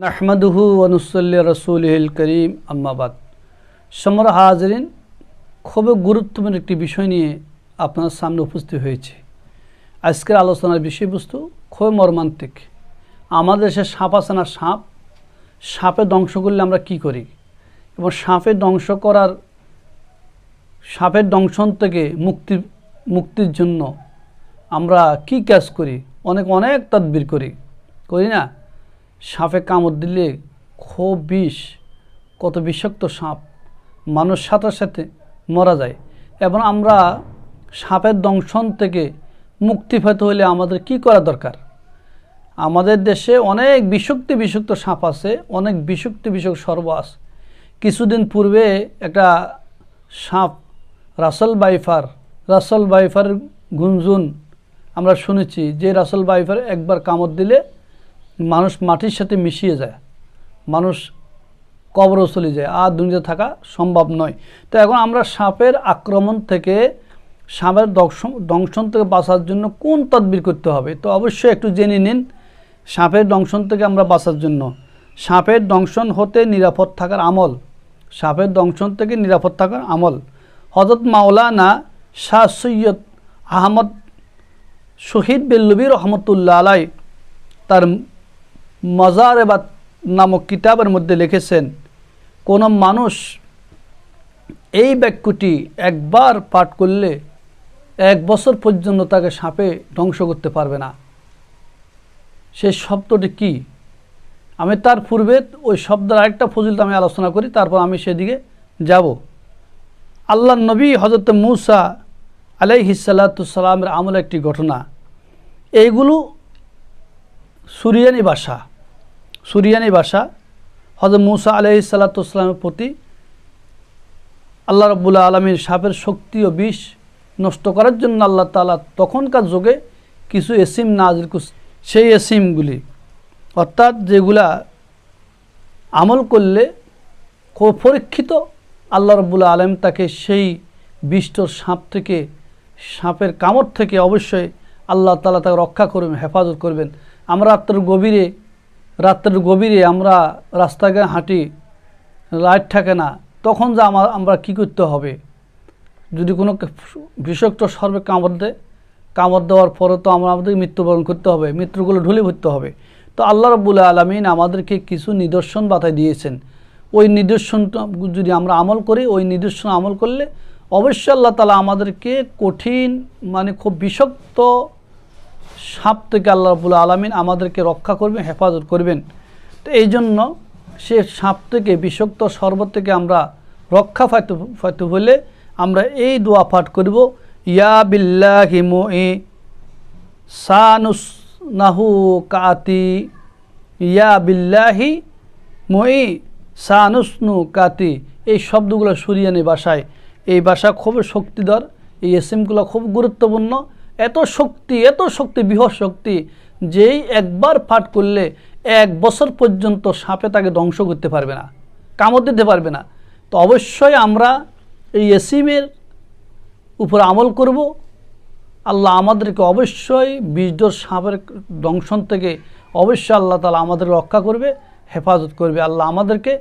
নাহমাদুহু অনুসল্লি রসুল করিম আম্মাবাদ সমর হাজরিন খুবই গুরুত্বপূর্ণ একটি বিষয় নিয়ে আপনার সামনে উপস্থিত হয়েছে। আজকের আলোচনার বিষয়বস্তু খুবই মর্মান্তিক। আমাদের দেশে সাপ আছে না সাপ? সাপে ধ্বংস করলে আমরা কি করি? এবং সাপে ধ্বংস করার, সাপের দংশন থেকে মুক্তি, মুক্তির জন্য আমরা কি কাজ করি? অনেক অনেক তদবির করি। করি না? সাপে কামড় দিলে খুব বিষ, কত বিষাক্ত সাপ। মানুষ সাথে সাথে মরা যায়। এবং আমরা সাপের দংশন থেকে মুক্তি পেতে হলে আমাদের কি করা দরকার? আমাদের দেশে অনেক বিষাক্ত বিষাক্ত সাপ আছে, অনেক বিষাক্ত বিষাক্ত সর্ব কিছুদিন পূর্বে একটা সাপ, রাসেল বাইফার রাসেল বাইফার গুঞ্জুন আমরা শুনেছি যে রাসেল বাইফার একবার কামড় দিলে মানুষ মাটির সাথে মিশিয়ে যায়। মানুষ কবরও চলে যায়। আর দুনিয়াতে থাকা সম্ভব নয়। তো এখন আমরা সাপের আক্রমণ থেকে, সাপের দংশন থেকে বাঁচার জন্য কোন তদবির করতে হবে? তো অবশ্যই একটু জেনে নিন, সাপের দংশন থেকে আমরা বাঁচার জন্য। সাপের দংশন হতে নিরাপদ থাকার আমল। সাপের দংশন থেকে নিরাপদ থাকার আমল। হজরত মাওলানা শাহ সৈয়দ আহমদ শহীদ বেল্লবী রহমতুল্লাহ আলাই তার মজার এবার নামক কিতাবের মধ্যে লিখেছেন, কোনো মানুষ এই বাক্যটি একবার পাঠ করলে এক বছর পর্যন্ত তাকে সাপে ধ্বংস করতে পারবে না। সেই শব্দটি কি? আমি তার পূর্বে ওই শব্দের আরেকটা ফজিলত আমি আলোচনা করি, তারপর আমি সেদিকে যাব। আল্লাহ নবী হজরত মুসা আলাইহিসাল্লাতুসাল্লামের আমল একটি ঘটনা। এইগুলো সুরিয়ানি ভাষা। সুরিয়ানি ভাষা হজরত মুসা আলাইসাল্লাতুসাল্লামের প্রতি আল্লাহ রব্বুল্লা আলমীর সাপের শক্তি ও বিষ নষ্ট করার জন্য আল্লাহ তালা তখনকার যুগে কিছু এসিম নাজির সেই এসিমগুলি, অর্থাৎ যেগুলা আমল করলে পরীক্ষিত আল্লাহ রব্বুল্লা আলম তাকে সেই বিষ্টর সাপ থেকে, সাপের কামড় থেকে অবশ্যই আল্লাহ তালা তাকে রক্ষা করবেন, হেফাজত করবেন। আমরা রাত্রের গভীরে রাত্রের গভীরে আমরা রাস্তাঘাটে হাঁটি, লাইট থাকে না, তখন যা আমার আমরা কী করতে হবে? যদি কোনো বিষক্ত সর্বে কামড় দেয় কামড় দেওয়ার পরে তো আমরা আমাদের মৃত্যুবরণ করতে হবে, মৃত্যুগুলো ঢুলে ভরতে হবে। তো আল্লাহ রব্বুল্লা আলমিন আমাদেরকে কিছু নিদর্শন বাতায় দিয়েছেন। ওই নিদর্শনটা যদি আমরা আমল করি, ওই নিদর্শন আমল করলে অবশ্যই আল্লাহ তালা আমাদেরকে কঠিন মানে খুব বিষাক্ত সাপ থেকে আল্লাহ রবুল্লা আলমিন আমাদেরকে রক্ষা করবেন, হেফাজত করবেন। তো এই জন্য সে সাপ থেকে, বিষাক্ত শরবত থেকে আমরা রক্ষা পাইতে পাইতে হলে আমরা এই দোয়া পাঠ করব, ইয়া বিল্লাহি ই সানুস নাহু কাতি, ইয়া বিল্লাহি মই সানুসনু কাতি। এই শব্দগুলো সুরিয়ানি ভাষায় এই ভাষা খুব শক্তিধর, এই এসিমগুলো খুব গুরুত্বপূর্ণ। এত শক্তি এত শক্তি, বৃহৎ শক্তি, যেই একবার পাঠ করলে এক বছর পর্যন্ত সাপে তাকে ধ্বংস করতে পারবে না, কামড় দিতে পারবে না। তো অবশ্যই আমরা এই এসিমের উপর আমল করব। আল্লাহ আমাদেরকে অবশ্যই বীজডোর সাপের দংশন থেকে অবশ্যই আল্লাহ তালা আমাদের রক্ষা করবে, হেফাজত করবে। আল্লাহ আমাদেরকে